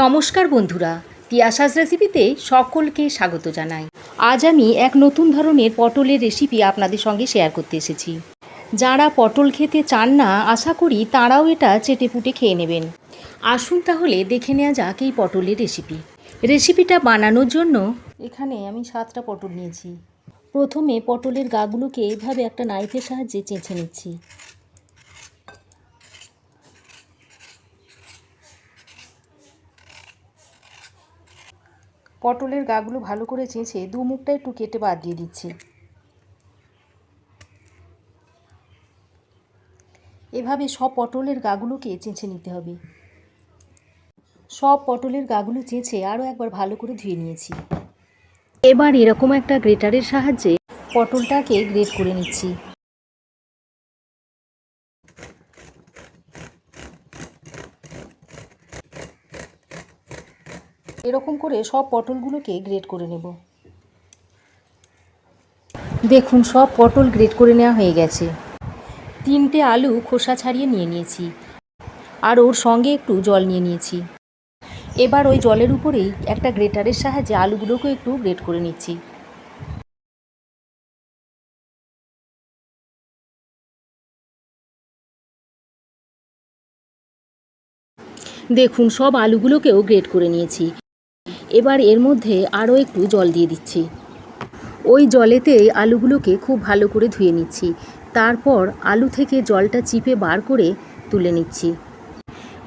নমস্কার বন্ধুরা, তিয়াশাস রেসিপিতে সকলকে স্বাগত জানাই। আজ আমি এক নতুন ধরনের পটলের রেসিপি আপনাদের সঙ্গে শেয়ার করতে এসেছি। যারা পটল খেতে চান না, আশা করি তাঁরাও এটা চেটে পুটে খেয়ে নেবেন। আসুন তাহলে দেখে নেওয়া যাক এই পটলের রেসিপি। রেসিপিটা বানানোর জন্য এখানে আমি সাতটা পটল নিয়েছি। প্রথমে পটলের গাগুলোকে এইভাবে একটা নাইফের সাহায্যে চেঁচে নিচ্ছি। পটলের গাগুলো ভালো করে চেঁচে দু মুখটা একটু কেটে বাদ দিয়ে দিচ্ছি। এভাবে সব পটলের গাগুলোকে চেঁচে নিতে হবে। সব পটলের গাগুলো চেঁচে আরও একবার ভালো করে ধুয়ে নিয়েছি। এবার এরকম একটা গ্রেটারের সাহায্যে পটলটাকে গ্রেট করে নিচ্ছি। এরকম করে সব পটলগুলোকে গ্রেট করে নেব। দেখুন সব পটল গ্রেট করে নেওয়া হয়ে গেছে। তিনটে আলু খোসা ছাড়িয়ে নিয়ে নিয়েছি আর ওর সঙ্গে একটু জল নিয়ে নিয়েছি। এবার ওই জলের উপরেই একটা গ্রেটারের সাহায্যে আলুগুলোকে একটু গ্রেট করে নিচ্ছি। দেখুন সব আলুগুলোকেও গ্রেট করে নিয়েছি। এবার এর মধ্যে আরও একটু জল দিয়ে দিচ্ছি। ওই জলেতে আলুগুলোকে খুব ভালো করে ধুয়ে নিচ্ছি। তারপর আলু থেকে জলটা চিপে বার করে তুলে নিচ্ছি।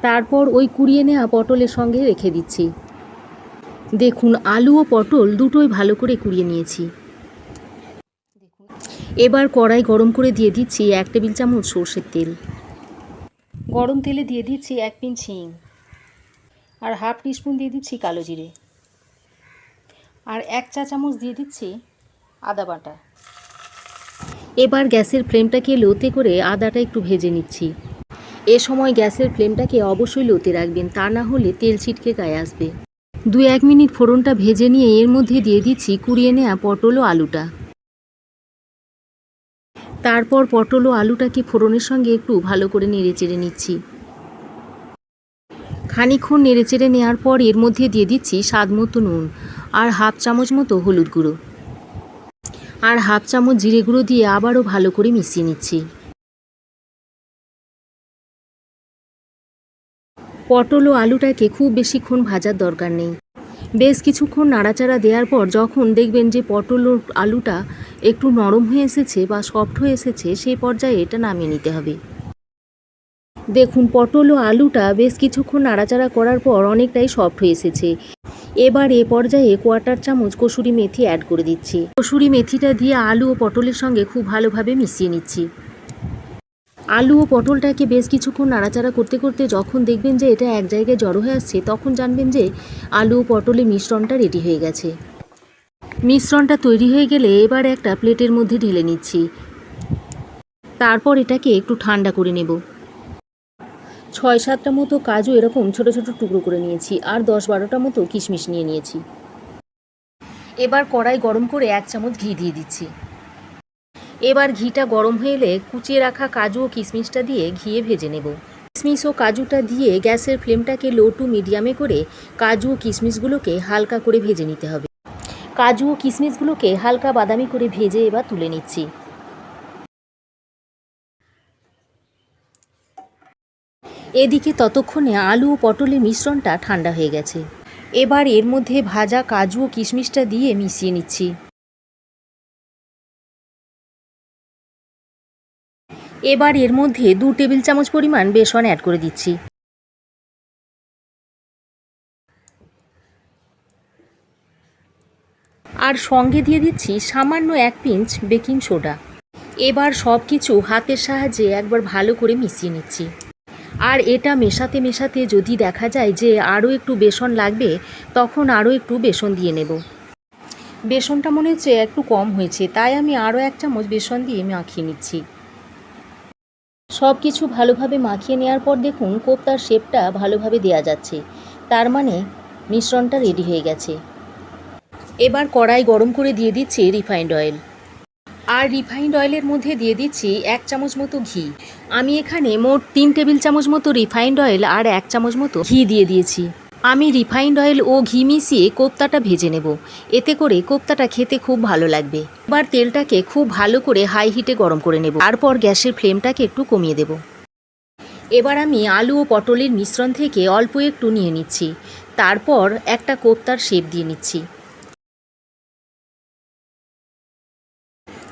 তারপর ওই কুড়িয়ে নেওয়া পটলের সঙ্গে রেখে দিচ্ছি। দেখুন, আলু ও পটল দুটোই ভালো করে কুড়িয়ে নিয়েছি। এবার কড়াই গরম করে দিয়ে দিচ্ছি এক টেবিল চামচ সর্ষের তেল। গরম তেলে দিয়ে দিচ্ছি এক পিঞ্চ হিং আর হাফ টিস্পুন দিয়ে দিচ্ছি কালো জিরে। আর এক চা চামচ দিয়ে দিচ্ছি আদা বাটা। এবার গ্যাসের ফ্লেমটাকে লোতে করে আদাটা একটু ভেজে নিচ্ছি। এ সময় গ্যাসের ফ্লেমটাকে অবশ্যই লোতে রাখবেন, তা না হলে তেল ছিটকে গায়ে আসবে। দু এক মিনিট ফোড়নটা ভেজে নিয়ে এর মধ্যে দিয়ে দিচ্ছি কুড়িয়ে নেওয়া পটল ও আলুটা। তারপর পটল ও আলুটাকে ফোড়নের সঙ্গে একটু ভালো করে নেড়ে চেড়ে নিচ্ছি। খানিক্ষণ নেড়ে চেড়ে নেওয়ার পর এর মধ্যে দিয়ে দিচ্ছি স্বাদ মতো নুন আর হাফ চামচ মতো হলুদ গুঁড়ো। আর হাফ চামচ জিরে গুঁড়ো দিয়ে আবারও ভালো করে মিশিয়ে নিচ্ছি। পটল ও আলুটাকে খুব বেশিক্ষণ ভাজার দরকার নেই। বেশ কিছুক্ষণ নাড়াচাড়া দেওয়ার পর যখন দেখবেন যে পটল ও আলুটা একটু নরম হয়ে এসেছে বা সফট হয়ে এসেছে সেই পর্যায়ে এটা নামিয়ে নিতে হবে। দেখুন, পটল ও আলুটা বেশ কিছুক্ষণ নাড়াচাড়া করার পর অনেকটাই সফট হয়ে এসেছে। এবার এ পর্যায়ে কোয়ার্টার চামচ কসুরি মেথি অ্যাড করে দিচ্ছি। কসুরি মেথিটা দিয়ে আলু ও পটলের সঙ্গে খুব ভালোভাবে মিশিয়ে নিচ্ছি। আলু ও পটলটাকে বেশ কিছুক্ষণ নাড়াচাড়া করতে করতে যখন দেখবেন যে এটা এক জায়গায় জড়ো হয়ে আসছে, তখন জানবেন যে আলু ও পটলের মিশ্রণটা রেডি হয়ে গেছে। মিশ্রণটা তৈরি হয়ে গেলে এবার একটা প্লেটের মধ্যে ঢেলে নিচ্ছি। তারপর এটাকে একটু ঠান্ডা করে নেব। ছয় সাতটা মতো কাজু এরকম ছোট ছোট টুকরো করে নিয়েছি আর দশ বারোটা মতো কিশমিশ নিয়ে নিয়েছি। এবার কড়াই গরম করে এক চামচ ঘি দিয়ে দিচ্ছি। এবার ঘিটা গরম হয়ে এলে কুচিয়ে রাখা কাজু ও কিশমিশটা দিয়ে ঘিয়ে ভেজে নেব। কিশমিশ ও কাজুটা দিয়ে গ্যাসের ফ্লেমটাকে লো টু মিডিয়ামে করে কাজু ও কিশমিশগুলোকে হালকা করে ভেজে নিতে হবে। কাজু ও কিশমিশগুলোকে হালকা বাদামি করে ভেজে এবার তুলে নিচ্ছি। এদিকে ততক্ষণে আলু ও পটলের মিশ্রণটা ঠান্ডা হয়ে গেছে। এবার এর মধ্যে ভাজা কাজু ও কিশমিশটা দিয়ে মিশিয়ে নিচ্ছি। এবার এর মধ্যে দু টেবিল চামচ পরিমাণ বেসন অ্যাড করে দিচ্ছি। আর সঙ্গে দিয়ে দিচ্ছি সামান্য এক পিঞ্চ বেকিং সোডা। এবার সব কিছু হাতের সাহায্যে একবার ভালো করে মিশিয়ে নিচ্ছি। আর এটা মেশাতে মেশাতে যদি দেখা যায় যে আরও একটু বেসন লাগবে, তখন আরও একটু বেসন দিয়ে নেব। বেসনটা মনে হচ্ছে একটু কম হয়েছে, তাই আমি আরও এক চামচ বেসন দিয়ে মাখিয়ে নিচ্ছি। সব কিছু ভালোভাবে মাখিয়ে নেওয়ার পর দেখুন কোপ্তার শেপটা ভালোভাবে দেয়া যাচ্ছে। তার মানে মিশ্রণটা রেডি হয়ে গেছে। এবার কড়াই গরম করে দিয়ে দিচ্ছে রিফাইন্ড অয়েল। আর রিফাইন্ড অয়েলের মধ্যে দিয়ে দিচ্ছি এক চামচ মতো ঘি। আমি এখানে মোট তিন টেবিল চামচ মতো রিফাইন্ড অয়েল আর এক চামচ মতো ঘি দিয়ে দিয়েছি। আমি রিফাইন্ড অয়েল ও ঘি মিশিয়ে কোপ্তাটা ভেজে নেব। এতে করে কোপ্তাটা খেতে খুব ভালো লাগবে। এবার তেলটাকে খুব ভালো করে হাই হিটে গরম করে নেব। তারপর গ্যাসের ফ্লেমটাকে একটু কমিয়ে দেব। এবার আমি আলু ও পটলের মিশ্রণ থেকে অল্প একটু নিয়ে নিচ্ছি। তারপর একটা কোপ্তার শেপ দিয়ে নিচ্ছি।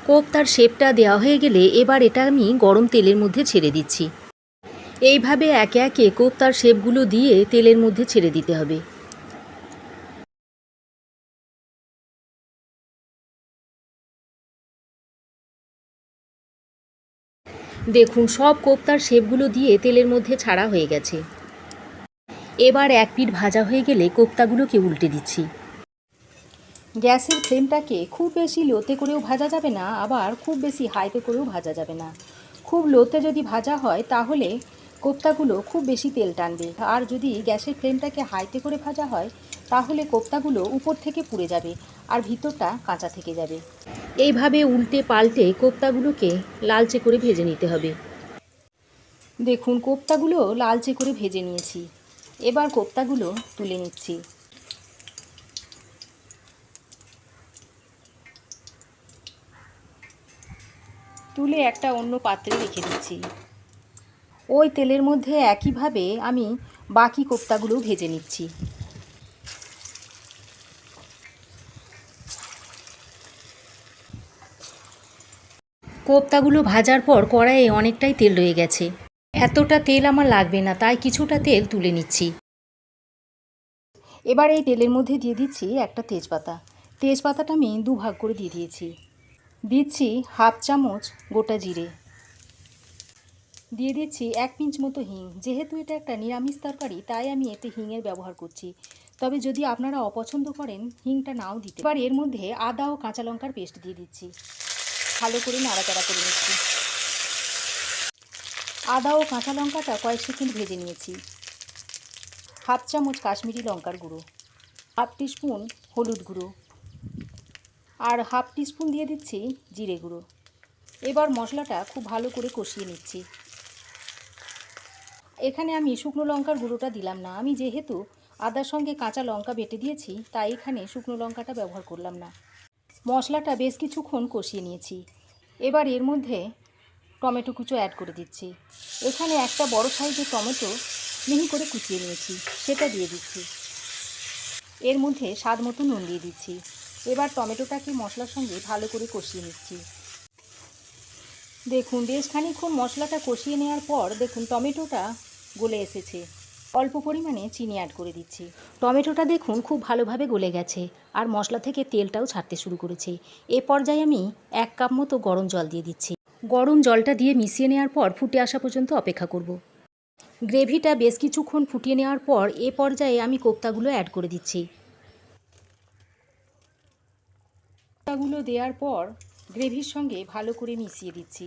কোপ্তার শেপটা দেওয়া হয়ে গেলে এবার এটা আমি গরম তেলের মধ্যে ছেড়ে দিচ্ছি। এইভাবে একে একে কোপ্তার শেপগুলো দিয়ে তেলের মধ্যে ছেড়ে দিতে হবে। দেখুন, সব কোপ্তার শেপগুলো দিয়ে তেলের মধ্যে ছাড়া হয়ে গেছে। এবার এক পিঠ ভাজা হয়ে গেলে কোপ্তাগুলোকে উল্টে দিচ্ছি। গ্যাসের ফ্লেমটাকে খুব বেশি লোতে করেও ভাজা যাবে না, আবার খুব বেশি হাইতে করেও ভাজা যাবে না। খুব লোতে যদি ভাজা হয়, তাহলে কোপ্তাগুলো খুব বেশি তেল টানবে। আর যদি গ্যাসের ফ্লেমটাকে হাইতে করে ভাজা হয়, তাহলে কোপ্তাগুলো উপর থেকে পুড়ে যাবে আর ভিতরটা কাঁচা থেকে যাবে। এইভাবে উল্টে পাল্টে কোপ্তাগুলোকে লালচে করে ভেজে নিতে হবে। দেখুন, কোপ্তাগুলো লালচে করে ভেজে নিয়েছি। এবার কোপ্তাগুলো তুলে নিচ্ছি। তুলে একটা অন্য পাত্রে রেখে দিচ্ছি। ওই তেলের মধ্যে একইভাবে আমি বাকি কোপ্তাগুলো ভেজে নিচ্ছি। কোপ্তাগুলো ভাজার পর কড়াইয়ে অনেকটাই তেল রয়ে গেছে। এতটা তেল আমার লাগবে না, তাই কিছুটা তেল তুলে নিচ্ছি। এবার এই তেলের মধ্যে দিয়ে দিচ্ছি একটা তেজপাতা। তেজপাতাটা আমি দু ভাগ করে দিয়ে দিয়েছি। দিচ্ছি হাফ চামচ গোটা জিরে। দিয়ে দিচ্ছি এক পিঞ্চ মতো হিং। যেহেতু এটা একটা নিরামিষ তরকারি, তাই আমি এতে হিংয়ের ব্যবহার করছি। তবে যদি আপনারা অপছন্দ করেন, হিংটা নাও দিতে এবার এর মধ্যে আদা ও কাঁচা লঙ্কার পেস্ট দিয়ে দিচ্ছি। ভালো করে নাড়াচাড়া করে নিচ্ছি। আদা ও কাঁচা লঙ্কাটা কয়েক সেকেন্ড ভেজে নিয়েছি। হাফ চামচ কাশ্মীরি লঙ্কার গুঁড়ো। হাফ টিস্পুন হলুদ গুঁড়ো। আর হাফ টিস্পুন দিয়ে দিচ্ছি জিরে গুঁড়ো। এবার মশলাটা খুব ভালো করে কষিয়ে নিচ্ছি। এখানে আমি শুকনো লঙ্কার গুঁড়োটা দিলাম না। আমি যেহেতু আদার সঙ্গে কাঁচা লঙ্কা বেটে দিয়েছি, তাই এখানে শুকনো লঙ্কাটা ব্যবহার করলাম না। মশলাটা বেশ কিছুক্ষণ কষিয়ে নিয়েছি। এবার এর মধ্যে টমেটো কুচো অ্যাড করে দিচ্ছি। এখানে একটা বড় সাইজের টমেটো মিহি করে কুচিয়ে নিয়েছি, সেটা দিয়ে দিচ্ছি। এর মধ্যে স্বাদ মতো নুন দিয়ে দিচ্ছি। এবার টমেটোটাকে মশলার সঙ্গে ভালো করে কষিয়ে নিচ্ছি। দেখুন, বেশ খানিক্ষণ মশলাটা কষিয়ে নেওয়ার পর দেখুন, টমেটোটা গলে এসেছে। অল্প পরিমাণে চিনি অ্যাড করে দিচ্ছি। টমেটোটা দেখুন, খুব ভালোভাবে গলে গেছে আর মশলা থেকে তেলটাও ছাড়তে শুরু করেছে। এ পর্যায়ে আমি এক কাপ মতো গরম জল দিয়ে দিচ্ছি। গরম জলটা দিয়ে মিশিয়ে নেওয়ার পর ফুটে আসা পর্যন্ত অপেক্ষা করব। গ্রেভিটা বেশ কিছুক্ষণ ফুটিয়ে নেওয়ার পর এ পর্যায়ে আমি কোপ্তাগুলো অ্যাড করে দিচ্ছি। কোপ্তাগুলো দেওয়ার পর গ্রেভির সঙ্গে ভালো করে মিশিয়ে দিচ্ছি।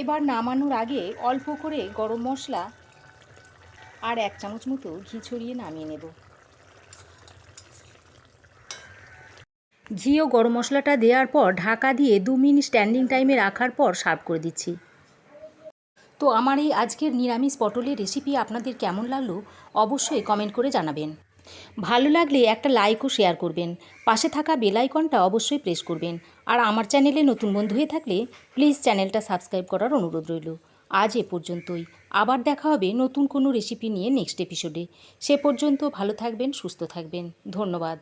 এবার নামানোর আগে অল্প করে গরম মশলা আর এক চামচ মতো ঘি ছড়িয়ে নামিয়ে নেব। ঘি ও গরম মশলাটা দেওয়ার পর ঢাকা দিয়ে দু মিনিট স্ট্যান্ডিং টাইমে রাখার পর সার্ভ করে দিচ্ছি। তো আমার এই আজকের নিরামিষ পটলের রেসিপি আপনাদের কেমন লাগল অবশ্যই কমেন্ট করে জানাবেন। ভালো লাগলে একটা লাইক ও শেয়ার করবেন, পাশে থাকা বেল আইকনটা অবশ্যই প্রেস করবেন, আর আমার চ্যানেলে নতুন বন্ধু হয়ে থাকলে প্লিজ চ্যানেলটা সাবস্ক্রাইব করার অনুরোধ রইল। আজ এ পর্যন্তই, আবার দেখা হবে নতুন কোনো রেসিপি নিয়ে নেক্সট এপিসোডে সে পর্যন্ত ভালো থাকবেন, সুস্থ থাকবেন, ধন্যবাদ।